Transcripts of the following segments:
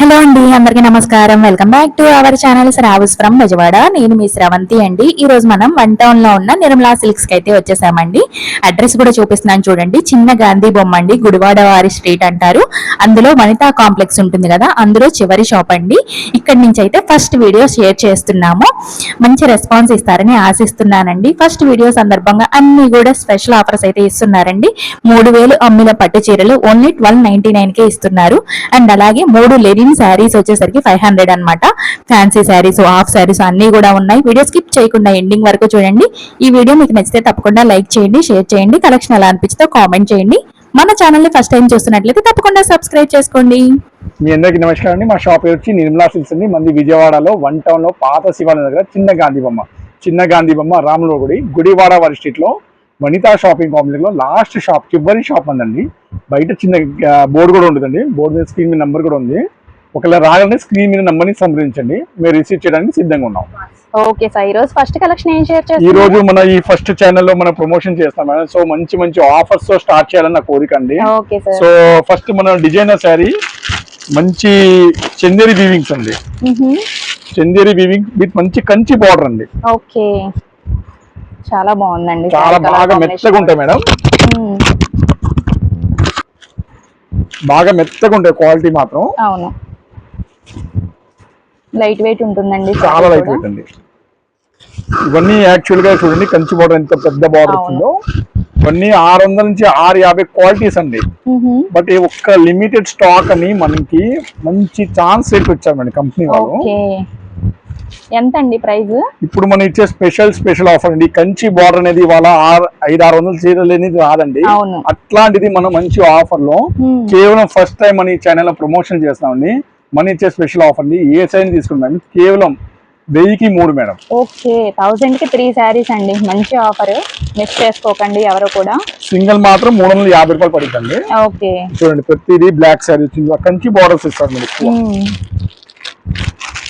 Hello అండి అందరికీ నమస్కారం. Welcome back to our channel Shravas from Bezawada. నేను మీ శ్రవంతి అండి. ఈ రోజు మనం వన్ టౌన్లో ఉన్న నిర్మలా సిల్క్స్కి అయితే వచ్చేసామండి. అడ్రస్ కూడా చూపిస్తున్నాను చూడండి. చిన్న గాంధీ బొమ్మ అండి గుడివాడ వారి స్ట్రీట్ అంటారు. అందులో వనితా కాంప్లెక్స్ ఉంటుంది కదా అందులో చివరి షాప్ అండి. ఇక్కడి నుంచి అయితే ఫస్ట్ వీడియో షేర్ చేస్తున్నాము. మంచి రెస్పాన్స్ ఇస్తారని ఆశిస్తున్నానండి. ఫస్ట్ వీడియో సందర్భంగా అన్ని కూడా స్పెషల్ ఆఫర్స్ అయితే ఇస్తున్నారండి. మూడు వేలు అమ్మిన పట్టు చీరలు only twelve ninety nine K ఇస్తున్నారు. అండ్ అలాగే మూడు లెనిన్ శారీస్ వచ్చేసరికి ఫైవ్ హండ్రెడ్ అనమాట ఫ్యాన్సీ శారీస్ హాఫ్ శారీస్ అన్ని కూడా ఉన్నాయి. వీడియో స్కిప్ చేయకుండా ఎండింగ్ వరకు చూడండి. ఈ వీడియో మీకు నచ్చితే తప్పకుండా లైక్ చేయండి షేర్ చేయండి కలెక్షన్ ఎలా అనిపిస్తే కామెంట్ చేయండి. మన ఛానల్ని ఫస్ట్ టైం చూస్తున్నట్లయితే తప్పకుండా సబ్స్క్రైబ్ చేసుకోండి. మీ అందరికీ నమస్కారం అండి. మా షాప్ పేరు వచ్చి నిర్మలా సిల్స్ అండి. మంది విజయవాడలో వన్ టౌన్లో పాత శివాలయం దగ్గర చిన్న గాంధీ బొమ్మ. చిన్న గాంధీ బొమ్మ రాముల గుడి గుడివాడ వారి స్ట్రీట్లో వనితా షాపింగ్ కాంప్లెక్స్లో లాస్ట్ షాప్ చివరి షాప్ ఉందండి. బయట చిన్న బోర్డు కూడా ఉంటుందండి. బోర్డు మీద స్క్రీన్ మీద నెంబర్ కూడా ఉంది. ఒకవేళ రాగానే స్క్రీన్ మీద నెంబర్ని సంప్రదించండి. మేము రిసీవ్ చేయడానికి సిద్ధంగా ఉన్నాం. ఓకే సార్ ఈ రోజు ఫస్ట్ కలెక్షన్ ఏం షేర్ ఈ చేస్తారు రోజు మన ఈ ఫస్ట్ ఛానల్లో మనం ప్రమోషన్ చేస్తాం మేడం. సో మంచి మంచి ఆఫర్స్తో స్టార్ట్ చేయాలని నా కోరిక అండి. Okay sir. సో ఫస్ట్ మన డిజైనర్ శారీ మంచి చందేరి వీవింగ్స్ అండి. చందేరి వీవింగ్ విత్ మంచి కంచి బార్డర్ అండి. ఓకే. చాలా బాగుందండి చాలా బాగా మెత్తగా ఉంటాయి మేడం. బాగా మెత్తగా ఉంటాయి క్వాలిటీ మాత్రం. అవును. లైట్ వెయిట్ ఉంటుందండి చాలా లైట్. వెయిట్ అండి. ఇవన్నీ యాక్చువల్గా చూడండి కంచి బార్డర్ ఎంత పెద్ద బార్డర్. వచ్చిందో. ఇవన్నీ ఆరు వందల నుంచి ఆరు యాభై క్వాలిటీస్ అండి. బట్ ఒక్క లిమిటెడ్ స్టాక్ అని మనకి మంచి ఛాన్స్ రేట్ వచ్చామండి కంపెనీ వాళ్ళు. ఎంత అండి ప్రైస్? ఇప్పుడు మనం ఇచ్చే స్పెషల్ స్పెషల్ ఆఫర్ అండి. కంచి బార్డర్ అనేది ఆరు ఐదు ఆరు వందల చీరలు అనేది రాదండి అట్లాంటిది మనం మంచి ఆఫర్లో. కేవలం ఫస్ట్ టైం మన ఈ ఛానల్ ప్రమోషన్ చేస్తామండి. మన ఇచ్చే స్పెషల్ ఆఫర్ అండి ఏ సైన్ తీసుకుంటాం కేవలం వెయ్యికి మూడు మేడం. ఓకే థౌజండ్కి త్రీ శారీస్ అండి. మంచి ఆఫర్ మిస్ చేసుకోకండి ఎవరు కూడా. సింగిల్ మాత్రం మూడు వందల యాభై రూపాయలు పడుతుంది ఓకే. చూడండి ప్రతిదీ బ్లాక్ శారీ వచ్చింది. ఆ కంచి బార్డర్స్ ఇస్తారు మీరు.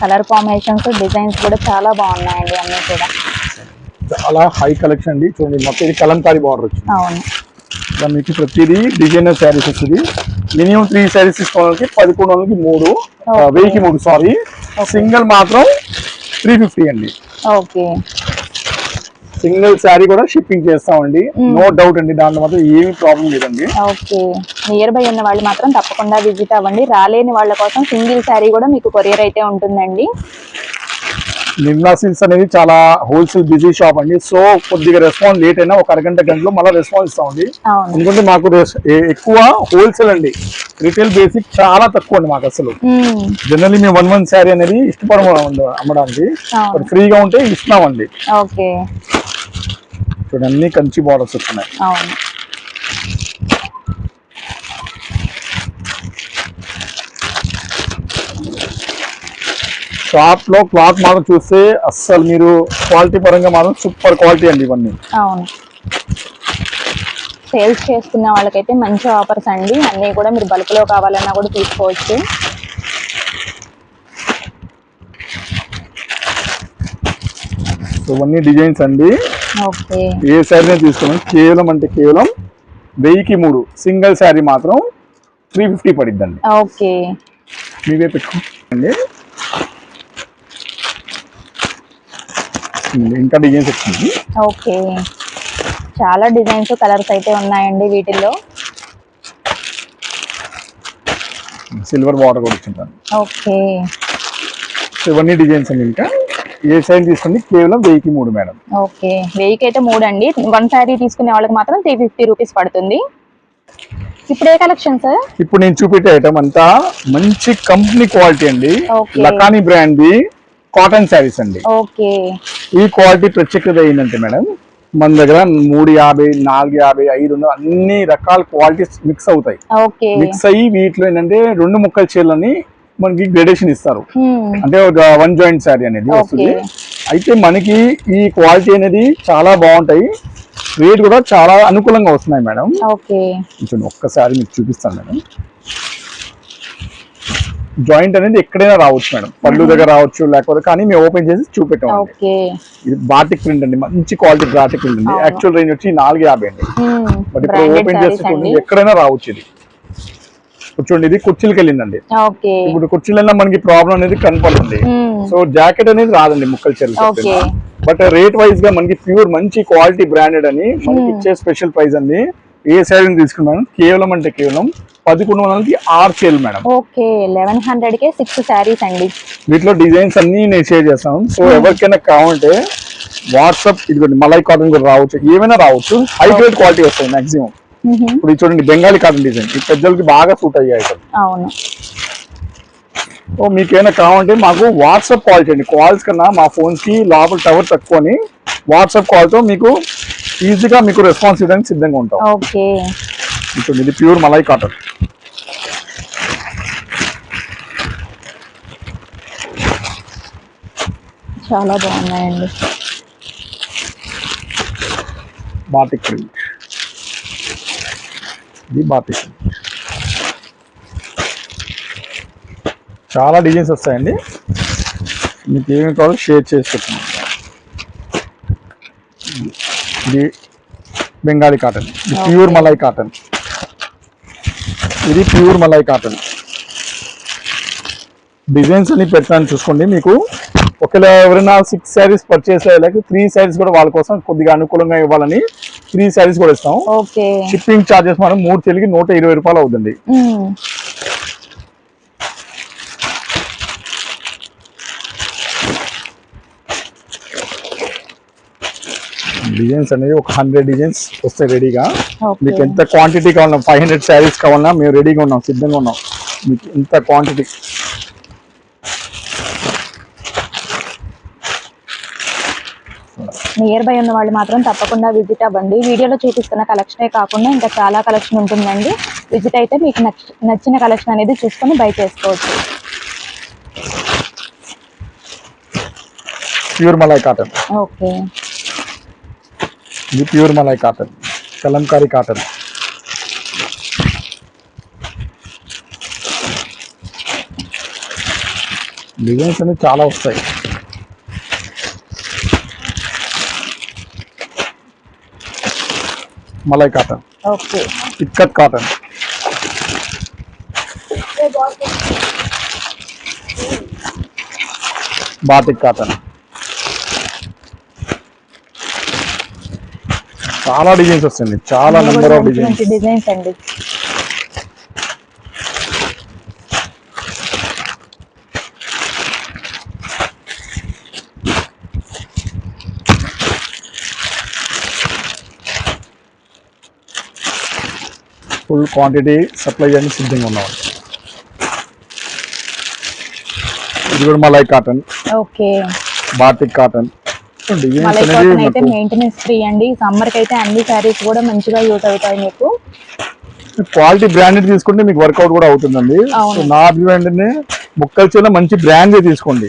కలర్ కాంబినేషన్స్ డిజైన్స్ కూడా చాలా బాగున్నాయండి అన్ని కూడా. చాలా హై కలెక్షన్ అండి. చూడండి మొత్తం ఇది కలంకారీ బార్డర్ వచ్చింది. అవును. మీకు ప్రతిదీ డిజైనర్ శారీస్ వస్తుంది. మినిమం త్రీ శారీస్ తీసుకోవడానికి పదకొండు వందలకి మూడు. వెయ్యికి మూడు సారీ సింగిల్ మాత్రం త్రీ ఫిఫ్టీ అండి. ఓకే సింగిల్ శారీ కూడా షిప్పింగ్ చేస్తామండి. నో డౌట్ అండి దాంట్లో మాత్రం ఏమీ ప్రాబ్లం లేదండి. ఓకే నియర్ బై ఉన్న వాళ్ళు మాత్రం తప్పకుండా విజిట్ అవ్వండి. రాలేని వాళ్ళ కోసం సింగిల్ శారీ కూడా మీకు కొరియర్ అయితే ఉంటుందండి. నిర్మలా సిల్క్స్ అనేది చాలా హోల్సేల్ బిజీ షాప్ అండి. సో కొద్దిగా రెస్పాన్స్ లేట్ అయినా ఒక అరగంట గంటలో మళ్ళీ రెస్పాన్స్ ఇస్తామండి. ఎందుకంటే మాకు ఎక్కువ హోల్సేల్ అండి. రిటైల్ బేసిక్ చాలా తక్కువ అండి మాకు అసలు. మ్మ్. జనరల్లీ మేము వన్ వన్ శారీ అనేది ఇష్టపడము అమ్మ- అమ్మడానికి. ఫ్రీగా ఉంటే ఇస్తున్నామండి. చూడండి అన్ని కంచి బార్డర్స్ వస్తున్నాయి. అవును షాప్లో క్లాత్ మాత్రం చూస్తే అస్సలు మీరు క్వాలిటీ పరంగా మాత్రం సూపర్ క్వాలిటీ అండి ఇవన్నీ. అవును. సేల్స్ చేసుకున్న వాళ్ళకైతే మంచి ఆఫర్స్ అండి. అన్నీ కూడా మీరు బల్క్లో కావాలన్నా కూడా తీసుకోవచ్చు. సో ఇవన్నీ డిజైన్స్ అండి. ఓకే. ఏ శారీ తీసుకున్నాం కేవలం అంటే కేవలం వెయ్యికి మూడు. సింగిల్ శారీ మాత్రం త్రీ ఫిఫ్టీ పడిద్దండి. ఓకే. మీవే పెట్టుకోండి ఇంకా డిజైన్స్ వచ్చింది ఓకే. చాలా డిజైన్స్ కలర్స్ అయితే ఉన్నాయండి వీటిల్లో. సిల్వర్ బార్డర్ కూడా వచ్చిందండి ఓకే. ఇవన్నీ డిజైన్స్ అండి ఇంకా. ఏ సైజ్ తీసుకోండి కేవలం వెయ్యికి మూడు మేడం. ఓకే. వెయ్యికి అయితే మూడు అండి వన్ శారీ తీసుకునే వాళ్ళకి మాత్రం త్రీ ఫిఫ్టీ రూపీస్ పడుతుంది. ఇప్పుడు ఏ కలెక్షన్ సార్ ఇప్పుడు నేను చూపెట్టే ఐటమ్ అంతా మంచి కంపెనీ క్వాలిటీ అండి. లకానీ బ్రాండ్ ది. కాటన్ శారీస్ అండి. ఓకే. ఈ క్వాలిటీ ప్రత్యేకత ఏంటంటే మేడం మన దగ్గర మూడు యాభై నాలుగు యాభై ఐదు అన్ని రకాల క్వాలిటీస్ మిక్స్ అవుతాయి. మిక్స్ అయ్యి వీటిలో ఏంటంటే రెండు ముక్కల చీరలని మనకి గ్రేడేషన్ ఇస్తారు. అంటే ఒక వన్ జాయింట్ శారీ అనేది వస్తుంది. అయితే మనకి ఈ క్వాలిటీ అనేది చాలా బాగుంటాయి. రేట్ కూడా చాలా అనుకూలంగా వస్తున్నాయి మేడం. ఒక్కసారి మీకు చూపిస్తాను మేడం. జాయింట్ అనేది ఎక్కడైనా రావచ్చు మేడం. పళ్ళు దగ్గర రావచ్చు లేకపోతే కానీ మేము ఓపెన్ చేసి చూపెట్టాం ఇది బాటిక్ ప్రింట్ అండి మంచి క్వాలిటీ బాటిక్ ప్రింట్ అండి. యాక్చువల్ రేంజ్ వచ్చి నాలుగు యాభై అండి. బట్ ఇప్పుడు ఓపెన్ చేస్తే అండి. ఎక్కడైనా రావచ్చు ఇది. కూర్చోండి ఇది కుర్చీలకి వెళ్ళిందండి. ఇప్పుడు కుర్చీలన్నా మనకి ప్రాబ్లం అనేది కనపడుతుంది. సో జాకెట్ అనేది రాదండి ముక్కల ఓకే. బట్ రేట్ వైజ్గా మనకి ప్యూర్ మంచి క్వాలిటీ బ్రాండెడ్ అని మనకి. ఇచ్చే స్పెషల్ ప్రైస్ అండి. ఏ శారీ తీసుకున్నాను? కేవలం అంటే కేవలం పదకొండు వందలకి ఆరు చీరలు madam. Okay eleven hundred K six saris అండి. వీటిలో డిజైన్స్ అన్ని నేను షేర్ చేస్తాను. సో ఎవరికైనా కావాలంటే వాట్సాప్ ఇదిగోండి మలై కాటన్ కూడా రావచ్చు. ఏమైనా రావచ్చు. హై గ్రేడ్ క్వాలిటీ వస్తాయి మాక్సిమం మ్హూ. ఇప్పుడు ఇది చూడండి బెంగాలీ కాటన్ డిజైన్ ఈ పెద్దలకి బాగా సూట్ అయ్యాయి అవును. సో మీకు ఏమైనా కావాలంటే మాకు వాట్సాప్ కాల్ చేయండి. కాల్స్ కన్నా మా ఫోన్స్కి లోపల టవర్ తక్కువని వాట్సాప్ కాల్తో మీకు ఈజీగా మీకు రెస్పాన్స్ ఇవ్వడానికి సిద్ధంగా ఉంటాం. ఓకే. ఇప్పుడు ఇది ప్యూర్ మలై కాటన్. చాలా బాగున్నాయండి. Batik print. ఇది బాటిక్ చాలా డిజైన్స్ వస్తాయండి. మీకు ఏమి కావాలో షేర్ చేసి ఇది బెంగాలీ కాటన్. ఇది ప్యూర్ మలై కాటన్. ఇది ప్యూర్ మలై కాటన్. డిజైన్స్ అన్ని పెట్టాను చూసుకోండి మీకు. ఒకవేళ ఎవరైనా సిక్స్ శారీస్ పర్చేస్ అయ్యేలాగా త్రీ శారీస్ కూడా వాళ్ళ కోసం కొద్దిగా అనుకూలంగా ఇవ్వాలని త్రీ శారీస్ కూడా ఇస్తాం. షిప్పింగ్ ఛార్జెస్ మనం మూడు చెల్లికి నూట ఇరవై రూపాయలు అవుతుంది డిజైన్స్ అనేవి ఒక హండ్రెడ్ డిజైన్స్ వస్తాయి రెడీగా మీకు ఎంత క్వాంటిటీ కావాలన్నా ఫైవ్ హండ్రెడ్ శారీస్ కావాలన్నా మేము రెడీగా ఉన్నాం సిద్ధంగా ఉన్నాం. మీకు ఇంత క్వాంటిటీ నియర్ బై ఉన్న వాళ్ళు మాత్రం తప్పకుండా విజిట్ అవ్వండి. వీడియోలో చూపిస్తున్న కలెక్షనే కాకుండా ఇంకా చాలా కలెక్షన్ ఉంటుందండి. విజిట్ అయితే మీకు నచ్చ- నచ్చిన కలెక్షన్ అనేది చూసుకొని బై చేసుకోవచ్చు. ప్యూర్ మలై కాటన్ ఓకే ఇది pure malai cotton Kalamkari cotton designs అనేవి చాలా వస్తాయి malai cotton okay ikat cotton batik cotton చాలా డిజైన్స్ వస్తుంది చాలా నెంబర్ ఆఫ్ డిజైన్స్ డిజైన్స్ అండి. ఫుల్ క్వాంటిటీ సప్లై చేయడానికి సిద్ధంగా ఉన్నాం. ఇది కూడా malai cotton okay. Batik cotton malai అనేది కాటన్ అయితే మనకు మెయింటెనెన్స్ ఫ్రీ అండి. సమ్మర్కి అయితే అన్ని శారీస్ కూడా మంచిగా యూజ్ అవుతాయి మీకు. క్వాలిటీ బ్రాండెడ్ తీసుకుంటే మీకు వర్కౌట్ కూడా అవుతుందండి. నా ఏంటంటే ముక్కలు చిన్న మంచి బ్రాండే తీసుకోండి.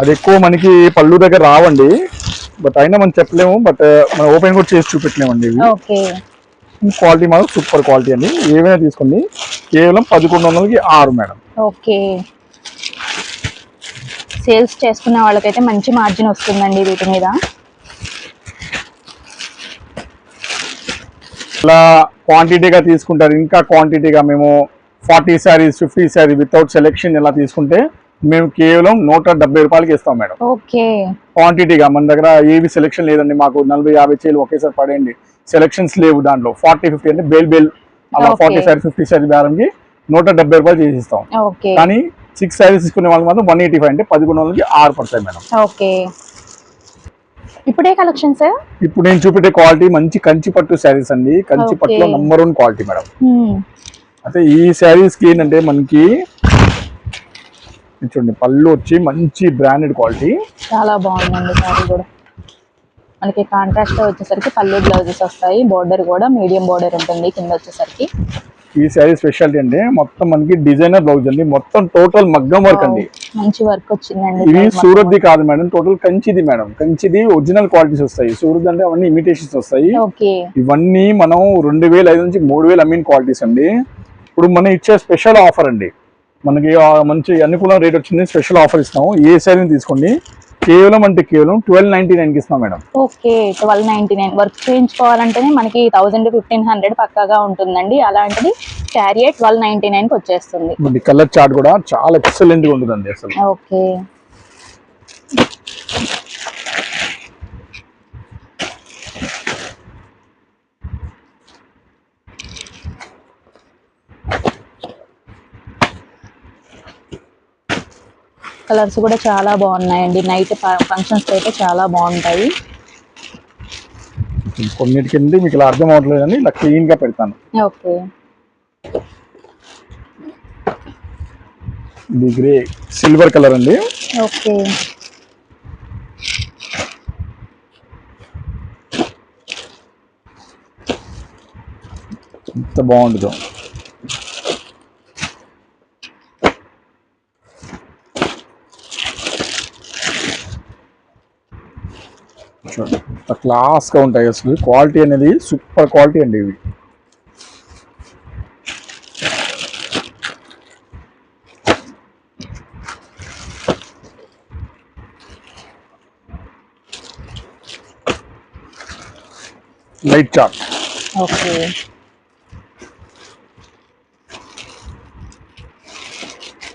అది ఎక్కువ మనకి పళ్ళు దగ్గర రావండి. బట్ అయినా మనం చెప్పలేము. బట్ మనం ఓపెన్ కూడా చేసి చూపెట్టలేమండి క్వాలిటీ మాత్రం సూపర్ క్వాలిటీ అండి. ఏవైనా తీసుకోండి. కేవలం పదకొండు వందలకి ఆరు మేడం. ఓకే. సేల్స్ చేసుకున్న వాళ్ళకైతే మంచి మార్జిన్ వస్తుందండి వీటి మీద. ఇలా క్వాంటిటీగా తీసుకుంటారు. ఇంకా క్వాంటిటీగా మేము forty saris fifty sari without selection ఇలా తీసుకుంటే మేము కేవలం నూట డెబ్బై రూపాయలకి ఇస్తాం మేడం. ఓకే. క్వాంటిటీగా మన దగ్గర ఏవి సెలెక్షన్ లేదండి. మాకు నలభై యాభై చేలు ఒకేసారి పడేయండి. సెలెక్షన్స్ లేవు దాంట్లో. ఫార్టీ ఫిఫ్టీ అంటే బేల్ బేల్. అలా. ఫార్టీ సారీ ఫిఫ్టీ సారీ బేరంకి నూట డెబ్బై రూపాయలు చేసి ఇస్తాం. ఓకే. కానీ సిక్స్ సారీస్ తీసుకునే వాళ్ళకి మాత్రం వన్ ఎయిటీ ఫైవ్ అంటే పదకొండు వందలకి ఆరు పడతాయి మేడం. ఓకే. ఇప్పుడే కలెక్షన్ సార్? ఇప్పుడు నేను చూపెట్టే క్వాలిటీ మంచి కంచి పట్టు శారీస్ అండి. కంచి. పట్టులో నంబర్ వన్ క్వాలిటీ మేడం. అయితే ఈ శారీస్కి ఏంటంటే మనకి చూడండి పళ్ళు వచ్చి మంచి బ్రాండెడ్ క్వాలిటీ చాలా బాగుందండి సారీ కూడా. మనకి కాంట్రాస్ట్ వచ్చేసరికి పళ్ళు బ్లౌజెస్ వస్తాయి. బోర్డర్ కూడా మీడియం బోర్డర్ ఉంటుంది కింద వచ్చేసరికి. ఈ శారీ స్పెషాలిటీ అంటే మొత్తం మనకి డిజైనర్ బ్లౌజ్ అండి. మొత్తం టోటల్ మగ్గం వర్క్ అండి. మంచి వర్క్ వచ్చిందండి. మొత్తం. సూరత్ది కాదు మేడం. టోటల్ కంచిది మేడం. కంచిది ఒరిజినల్ క్వాలిటీస్ వస్తాయి. సూరత్ అంటే అవన్నీ ఇమిటేషన్స్ వస్తాయి. ఇవన్నీ మనం రెండు వేల ఐదు నుంచి మూడు వేలు అమ్మిన క్వాలిటీస్ అండి. ఇప్పుడు మనం ఇచ్చే స్పెషల్ ఆఫర్ అండి. మనకి మంచి అనుకూల రేట్ వచ్చింది. స్పెషల్ ఆఫర్ ఇస్తాము. ఏ శారీని తీసుకోండి? కేవలం అంటే కేవలం ట్వెల్వ్ నైన్టీ నైన్కి ఇస్తాం madam. Okay twelve ninety nine. Work చేయించుకోవాలంటేనే మనకి థౌసండ్ ఫిఫ్టీన్ హండ్రెడ్ పక్కాగా ఉంటుందండి. అలాంటిది శారీ ట్వెల్వ్ నైన్టీ నైన్కి వచ్చేస్తుంది. మన కలర్ చార్ట్ కూడా చాలా ఎక్సలెంట్గా ఉంటుందండి అసలు. ఓకే. కలర్స్ కూడా చాలా బాగున్నాయండి. నైట్ ఫంక్షన్స్ అయితే చాలా బాగుంటాయి. కొన్నిటికి మీకు ఇలా అర్థం అవ్వట్లేదు అని ఇలా క్లీన్గా పెడతాను. ఓకే. ఇది గ్రే సిల్వర్ కలర్ అండి. ఓకే. ఎంత బాగుంటుందో. ఎంత క్లాస్గా ఉంటాయి అసలు. క్వాలిటీ అనేది సూపర్ క్వాలిటీ అండి ఇవి. Light chart. ఓకే.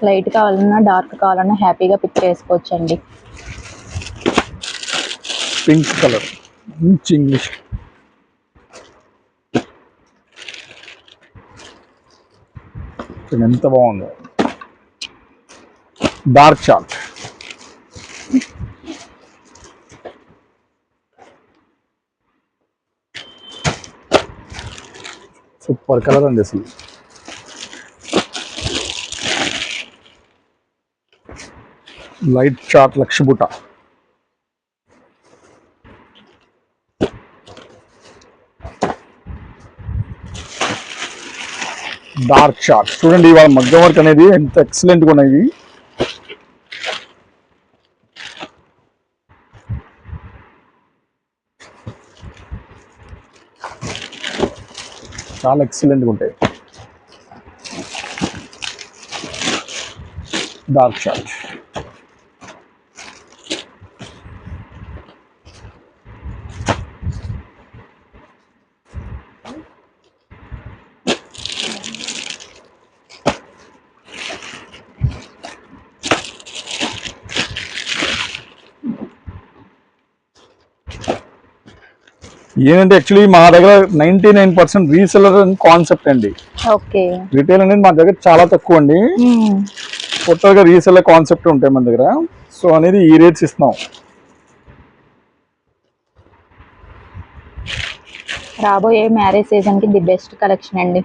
లైట్ కావాలన్నా డార్క్ కావాలన్నా హ్యాపీగా పిక్ చేసుకోవచ్చండి. Pink colour. మంచి ఇంగ్లీష్ ఎంత బాగుందో. డార్క్ చార్ట్ సూపర్ కలర్ అండి అసలు. లైట్ చార్ట్ లక్షబుట డార్క్ షార్ట్ చూడండి ఇవాళ మగ్గం వర్క్ అనేది ఎంత ఎక్సలెంట్గా ఉన్నాయి. చాలా ఎక్సలెంట్గా ఉంటాయి. డార్క్ షార్ట్ ఏంటంటే యాక్చువల్లీ మా దగ్గర ninety nine percent reseller concept అండి. ఓకే. రిటైల్ అనేది మా దగ్గర చాలా తక్కువ అండి. టోటల్గా రీసెలర్ కాన్సెప్ట్ ఉంటాయి మన దగ్గర. సో అనేది ఈ రేట్స్ ఇస్తున్నాం. రాబోయే మ్యారేజ్ సీజన్కి ది బెస్ట్ కలెక్షన్ అండి.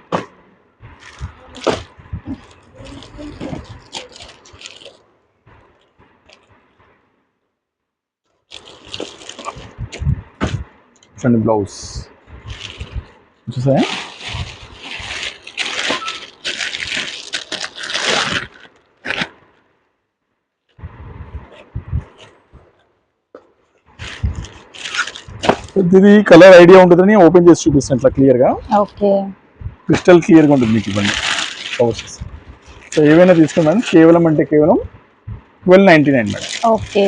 చూడండి బ్లౌజ్. చూసా ఇది కలర్ ఐడియా ఉంటుందని ఓపెన్ చేసి చూపిస్తాను ఇట్లా క్లియర్గా ఓకే. క్రిస్టల్ క్లియర్గా ఉంటుంది మీకు ఇవన్నీ. కవర్స్ సో ఏవైనా తీసుకున్నాను కేవలం అంటే కేవలం twelve ninety nine madam. Okay.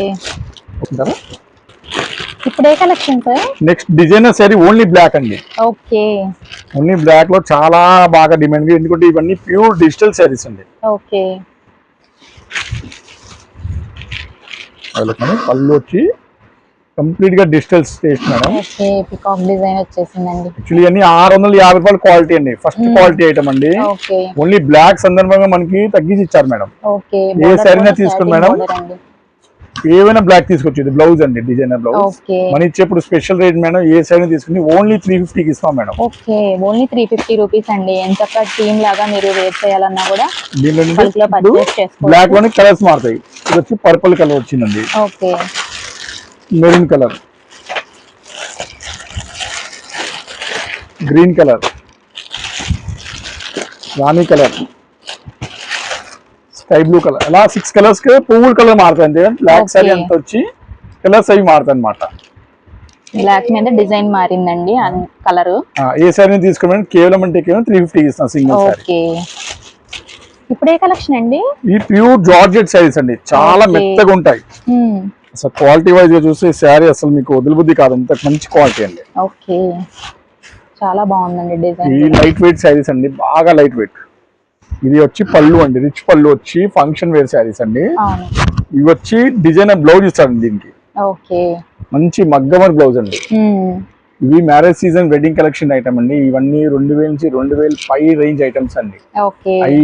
ఇప్పుడు ఏ collection sir next designer sari only black అండి. ఓకే ఓన్లీ బ్లాక్లో చాలా బాగా డిమాండ్ ఎందుకంటే ఇవన్నీ ప్యూర్ డిజిటల్ శారీస్ అండి. ఓకే పళ్ళు వచ్చి కంప్లీట్గా డిజిటల్ ఓకే పికాక్ డిజైన్ వచ్చేసిందండి. యాక్చువల్లీ అన్ని ఆరు వందల యాభై రూపాయల క్వాలిటీ అండి. ఫస్ట్ క్వాలిటీ ఐటమ్ అండి. ఓకే ఓన్లీ బ్లాక్ సందర్భంగా మనకి తగ్గించి ఇచ్చారు మేడం. ఓకే ఏ saree నా తీసుకోండి మేడం? ఏవైనా బ్లాక్ తీసుకొచ్చి. ఇది బ్లౌజ్ అండి డిజైనర్ బ్లౌజ్ మన ఇచ్చేప్పుడు స్పెషల్ రేట్ మేడం ఏ సైడ్ తీసుకుని ఓన్లీ త్రీ ఫిఫ్టీకి ఇస్తాం madam. Okay only three fifty rupees అండి. ఎంత టీమ్ లాగా మీరు వేర్ చేయాలన్నా కూడా. బ్లాక్లోనే కలర్స్ మారుతాయి. ఇది వచ్చి పర్పుల్ కలర్ వచ్చిందండి. Okay. Maroon colour green colour rani colour sky blue colour. అలా సిక్స్ కలర్స్ పువ్వుల కలర్ మారుతాయి అంతే. బ్లాక్. సారీ అంత వచ్చి కలర్స్ అవి మారుతాయి అనమాట బ్లాక్ మీద డిజైన్ మారిందండి కలర్ ఏ సారీ తీసుకోమని కేవలం అంటే కేవలం త్రీ ఫిఫ్టీ ఇస్తాం సింగిల్ సారీ ఇప్పుడు ఏ కలెక్షన్ అండి? ఈ ప్యూర్ జార్జెట్ శారీస్ అండి. చాలా. మెత్తగా ఉంటాయి. మ్మ్. అసలు క్వాలిటీ వైజ్గా చూస్తే శారీ అసలు మీకు వదిలిబుద్ధి కాదు. అంత మంచి క్వాలిటీ అండి. ఓకే చాలా బాగుందండి ఈ డిజైన్ లైట్ వెయిట్ శారీస్ అండి. బాగా లైట్ వెయిట్ ఇది వచ్చి పళ్ళు అండి రిచ్ పళ్ళు వచ్చి ఫంక్షన్ వేర్ శారీస్ అండి. ఇవి వచ్చి డిజైనర్ బ్లౌజ్ ఇస్తారండి దీనికి. మంచి మగ్గమర్ బ్లౌజ్ అండి. ఇవి marriage season wedding collection item అండి. ఇవన్నీ రెండు వేల నుంచి రెండు వేల పై రేంజ్ ఐటమ్స్ అండి.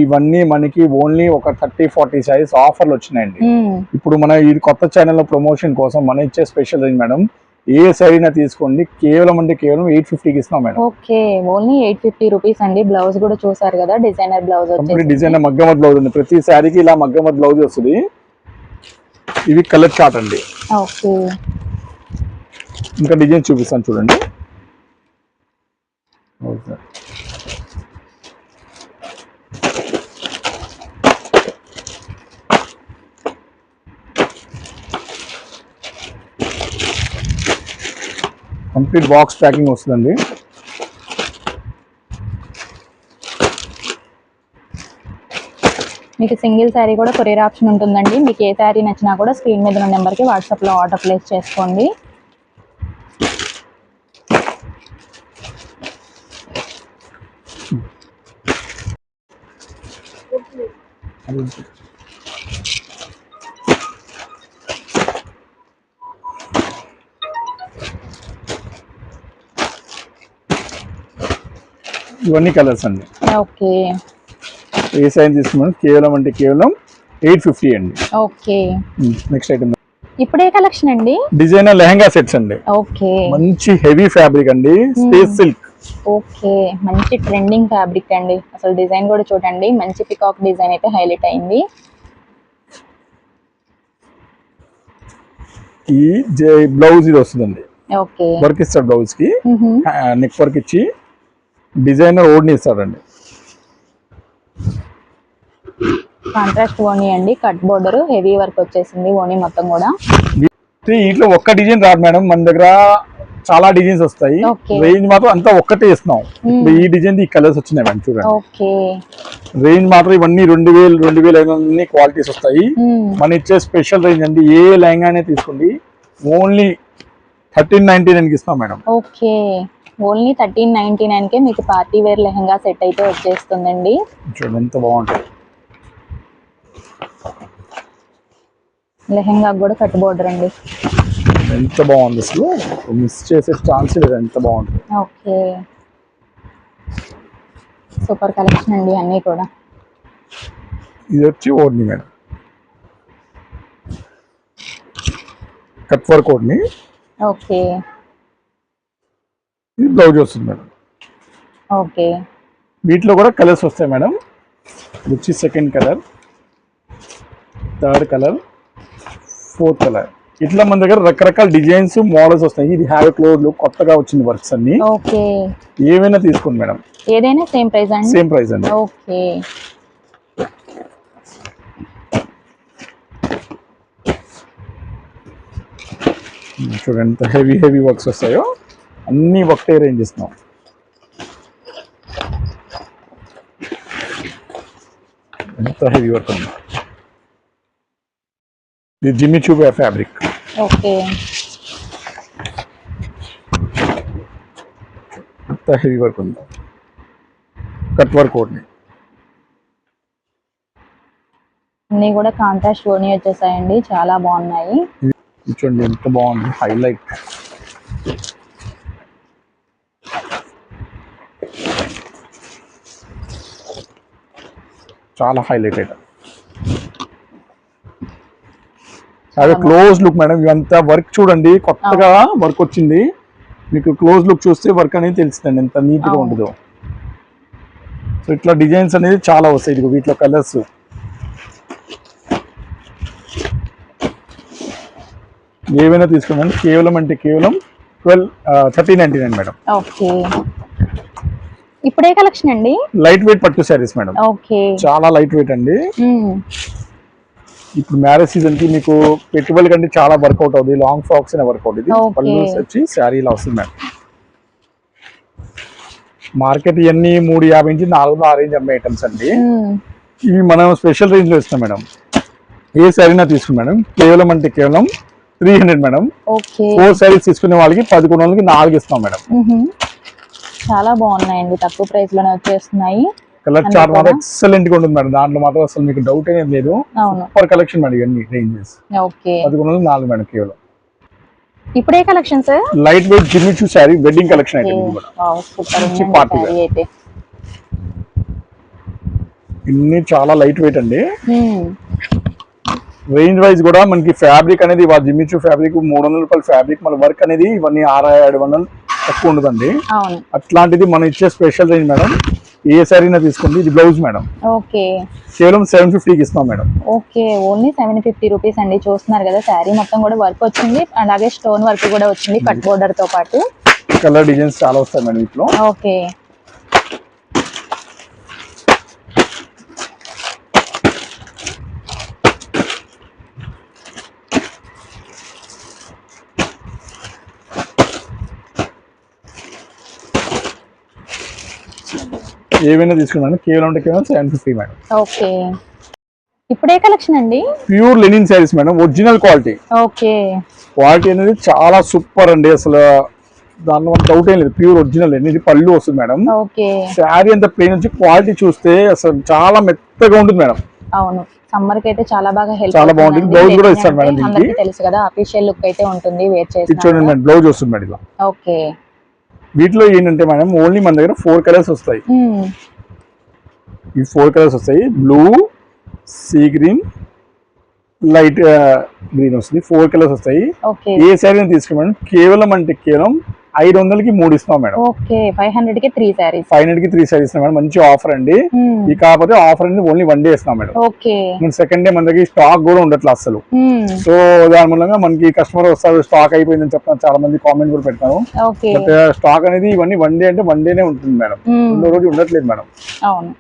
ఇవన్నీ మనకి ఓన్లీ ఒక థర్టీ ఫార్టీ సైజ్ ఆఫర్లు వచ్చినాయండి. ఇప్పుడు మన ఇది కొత్త ఛానల్లో ప్రమోషన్ కోసం మన ఇచ్చే స్పెషల్ రేంజ్ మేడం ఏ సైడ్ తీసుకోండి. కేవలం అంటే కేవలం ఎయిట్ ఫిఫ్టీకి ఇస్తున్నాం madam. Okay only eight fifty rupees అండి. బ్లౌజ్ కూడా చూసారు కదా డిజైనర్ బ్లౌజ్ కంప్లీట్ వచ్చేసి. డిజైన్ మగ్గమత్ బ్లౌజ్ అండి ప్రతి శారీకి ఇలా మగ్గమత్ బ్లౌజ్ వస్తుంది. ఇవి కలర్ చార్ట్ అండి. ఓకే. ఇంకా డిజైన్ చూపిస్తాను చూడండి. ఓకే. కంప్లీట్ బాక్స్ ప్యాకింగ్ వస్తుందండి. మీకు సింగిల్ శారీ కూడా కొరియర్ ఆప్షన్ ఉంటుందండి. మీకు ఏ శారీ నచ్చినా కూడా స్క్రీన్ మీద ఉన్న నెంబర్కి వాట్సాప్లో ఆర్డర్ ప్లేస్ చేసుకోండి. ఇవన్నీ కలర్స్ అండి. ఓకే. ఏ సైజ్ తీసుకున్నాం కేవలం అంటే కేవలం ఎయిట్ ఫిఫ్టీ అండి. ఓకే. Next item. ఇప్పుడే కలెక్షన్ అండి? డిజైనర్ లెహంగా సెట్స్ అండి. ఓకే. మంచి హెవీ ఫ్యాబ్రిక్ అండి. Space silk. ఓకే. మంచి ట్రెండింగ్ ఫ్యాబ్రిక్ అండి. అసలు డిజైన్ కూడా చూడండి. మంచి పికాక్ డిజైన్ అయితే హైలైట్ అయింది. ఈ బ్లౌజ్ ఇది వస్తుందండి. ఓకే. వర్క్ ఇస్తాడు బ్లౌజ్కి. నెక్ వర్క్ ఇచ్చి డిజైనర్ ఓడిని ఇస్తాడండి. కాంట్రాస్ట్ ఓనీ అండి కట్ బోర్డర్ హెవీ వర్క్ వచ్చేసింది ఓనీ మొత్తం కూడా. వీటిలో ఒక్క డిజైన్ రాదు మేడం మన దగ్గర చాలా డిజైన్స్ వస్తాయి. రేంజ్ మాత్రం అంతా ఒక్కటే ఇస్తున్నాం. ఈ డిజైన్ ఈ కలర్స్ వచ్చినాయి మేడం చూడండి. రేంజ్ మాత్రం ఇవన్నీ రెండు వేలు రెండు వేల ఐదు వందల క్వాలిటీస్ వస్తాయి. మన ఇచ్చే స్పెషల్ రేంజ్ అండి ఏ లెహంగానే తీసుకోండి. ఓన్లీ థర్టీన్ నైన్టీ నైన్కి ఇస్తాం madam. Okay. Only thirteen ninety nine కే మీకు పార్టీ వేర్ లెహంగా సెట్ అయితే వచ్చేస్తుందండి. ఎంత బాగుంటుంది లెహంగా కూడా కట్ బోర్డర్ అండి. ఎంత బాగుంది అసలు. మిస్ చేసే ఛాన్స్ లేదు ఎంత బాగుంటుంది. ఓకే. సూపర్ కలెక్షన్ అండి అన్నీ కూడా. ఇది వచ్చి odhni madam. Cut work odhni okay. ఇది బ్లౌజ్ వస్తుంది మేడం. ఓకే. వీటిలో కూడా కలర్స్ వస్తాయి మేడం. వచ్చి second colour third colour fourth colour. ఇట్లా మన దగ్గర రకరకాల డిజైన్స్ మోడల్స్ వస్తాయి. ఇది హ్యావ్ క్లోజ్ కొత్తగా వచ్చింది వర్క్స్ అన్ని. ఓకే. ఏమైనా తీసుకోండి మేడం. ఏదైనా సేమ్ ప్రైస్ అండి? సేమ్ ప్రైస్ అండి. ఓకే. చూడండి ఎంత హెవీ హెవీ వర్క్స్ వస్తాయో. అన్ని ఒకటే రేంజ్ ఇస్తున్నాం. ఎంత హెవీ వర్క్ ఉంది. ఇది జిమ్మి చూపే ఫ్యాబ్రిక్ ఓకే. ఎంత హెవీ వర్క్ ఉంది. కట్ వర్క్ ఒకటి అన్నీ కూడా కాంట్రాస్ట్ ఓనీ వచ్చేసాయండి. చాలా బాగున్నాయి. చూడండి ఎంత బాగుంది. హైలైట్ చాలా హైలైట్ ఐటమ్ అదే క్లోజ్ లుక్ మేడం ఇవంతా వర్క్ చూడండి. కొత్తగా వర్క్ వచ్చింది. మీకు క్లోజ్ లుక్ చూస్తే వర్క్ అనేది తెలుస్తుందండి. ఎంత నీట్గా అవును. ఉంటుందో. సో ఇట్లా డిజైన్స్ అనేది చాలా వస్తాయి. ఇదిగో వీటిలో కలర్స్ ఏవైనా తీసుకోండి. కేవలం అంటే కేవలం twelve thirty ninety nine madam okay ఇప్పుడే కలెక్షన్ అండి? లైట్ వెయిట్ పట్టు శారీస్ మేడం. ఓకే. చాలా లైట్ వెయిట్ అండి. ఇప్పుడు మ్యారేజ్ సీజన్కి మీకు పెట్టుబడి కంటే చాలా వర్కౌట్ అవుతుంది లాంగ్ ఫ్రాక్స్ అనే వర్కౌట్ ఇది. పళ్ళు వచ్చి శారీ ఇలా వస్తుంది మేడం. మార్కెట్ ఇవన్నీ మూడు యాభై నుంచి నాలుగు ఆ రేంజ్ అమ్మే ఐటమ్స్ అండి. ఇవి మనం స్పెషల్ రేంజ్లో ఇస్తాం మేడం. ఏ శారీనా తీసుకుని మేడం. కేవలం అంటే కేవలం three hundred madam. Four saris తీసుకునే వాళ్ళకి పదకొండు వందలకి నాలుగు ఇస్తాం మేడం. చాలా బాగున్నాయండి తక్కువ ప్రైస్లోనే వచ్చేస్తున్నాయి. కలర్ చార్ట్ మాత్రం? ఎక్సలెంట్గా ఉంటుంది మేడం దాంట్లో మాత్రం అసలు మీకు డౌట్ అనేది లేదు. సూపర్ కలెక్షన్ మేడం ఇవన్నీ రేంజెస్ ఓకే. పదకొండు నాలుగు మేడం కేవలం. ఇప్పుడే collection sir light weight Jimmy Choo sari wedding collection అయితే ఇది కూడా. సూపర్ శారీ అయితే. ఇన్ని చాలా లైట్ వెయిట్ అండి. రేంజ్ వైజ్ కూడా మనకి ఫ్యాబ్రిక్ అనేది జిమ్మిచూ ఫ్యాబ్రిక్ మూడు వందల రూపాయల ఫ్యాబ్రిక్ మన వర్క్ అనేది ఇవన్నీ ఆరు ఏడు వందలు తక్కువ ఉండదండి. అట్లాంటిది మనం ఇచ్చే స్పెషల్ రేంజ్ మేడం ఏ శారీనా తీసుకోండి. ఇది బ్లౌజ్ మేడం. ఓకే. కేవలం సెవెన్ ఫిఫ్టీకి ఇస్తాం madam. Okay only seven fifty rupees అండి. చూస్తున్నారు కదా శారీ మొత్తం కూడా వర్క్ వచ్చింది. అలాగే స్టోన్ వర్క్ కూడా వచ్చింది కట్ బోర్డర్తో పాటు. కలర్ డిజైన్స్ చాలా వస్తాయి మేడం వీటిలో ఓకే. ఏవైనా తీసుకున్నాను కేవలం అంటే కేవలం సెవెన్ ఫిఫ్టీ మేడం. ఓకే. ఇప్పుడే కలెక్షన్ అండి? Pure linen saris madam original quality. Okay. Quality అనేది చాలా సూపర్ అండి అసలు. దానిలో డౌట్ ఏం లేదు ప్యూర్ ఒరిజినల్ ఇది పళ్ళు వస్తుంది మేడం. ఓకే. శారీ అంత ప్లెయిన్ వచ్చి క్వాలిటీ చూస్తే అసలు చాలా మెత్తగా ఉంటుంది మేడం. అవును. సమ్మర్కి అయితే చాలా బాగా హెల్ప్ చాలా బాగుంటుంది. Blouse కూడా ఇస్తారు మేడం దీనికి. తెలుసు కదా అఫీషియల్ లుక్ అయితే ఉంటుంది వేర్ ఇది చూడండి బ్లౌజ్ వస్తుంది మేడం ఓకే. వీటిలో ఏంటంటే మేడం ఓన్లీ మన దగ్గర ఫోర్ కలర్స్ వస్తాయి. ఈ ఫోర్ కలర్స్ వస్తాయి. Blue sea green light green వస్తుంది. ఫోర్ కలర్స్ వస్తాయి. ఏ శారీ తీసుకుని మేడం? కేవలం అంటే కేవలం ఐదు వందలకి మూడు ఇస్తాం మేడం. ఓకే ఫైవ్ హండ్రెడ్కి త్రీ శారీస్ ఫైవ్ హండ్రెడ్కి త్రీ శారీస్ మేడం. మంచి ఆఫర్ అండి. ఈ కాకపోతే ఆఫర్ అనేది ఓన్లీ వన్ డే ఇస్తాం మేడం. ఓకే. సెకండ్ డే మన దగ్గర స్టాక్ కూడా ఉండట్లేదు అసలు. సో దాని మూలంగా మనకి కస్టమర్ వస్తారు స్టాక్ అయిపోయిందని చెప్తాను చాలా మంది కామెంట్ కూడా పెడతాను స్టాక్ అనేది ఇవన్నీ వన్ డే అంటే వన్ డేనే ఉంటుంది మేడం. రెండో రోజు ఉండట్లేదు మేడం. అవును.